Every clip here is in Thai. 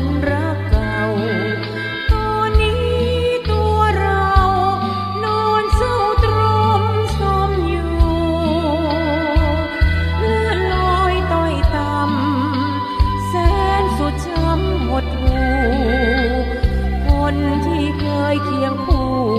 คนรักเก่า ตอนนี้ตัวเรา นอนเศร้าตรมซอมอยู่เลื่อนลอยต้อยต่ำแสนสุดช้ำหดหูคนที่เคยเคียงคู่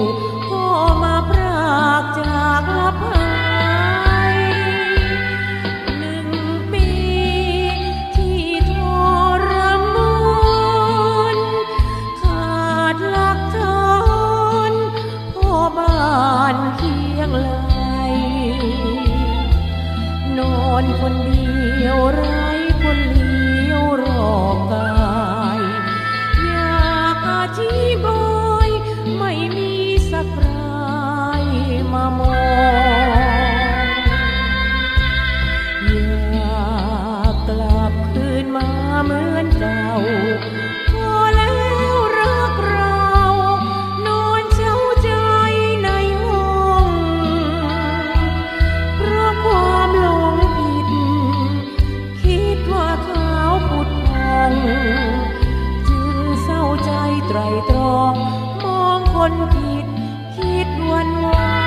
อนคนเดียวไร้คนเลี้ยวรอบกายอยากอธิบายไม่มีสักรายมามองอยากกลับคืนมาเหมือนเก่า มองคนผิด คิดวันวา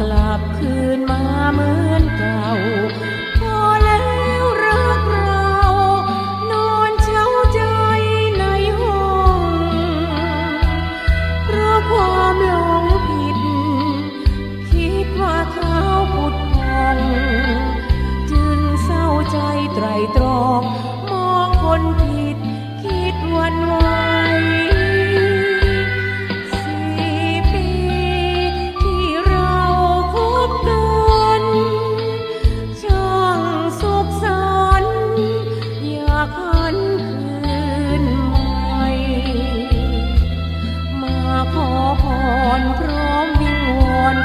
กลับคืนมาเหมือนเก่า พอแล้วรักเรา นอนเช้าใจในห้อง เพราะความหลงผิด คิดว่าเขาพุดพองจึงเศร้าใจไตรตรอง มองคนผิด คิดวันวาน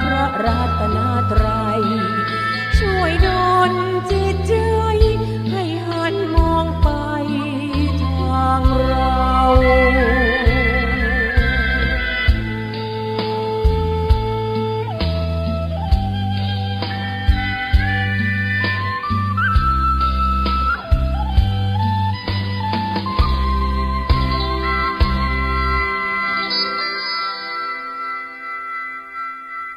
พระรัตนตรัย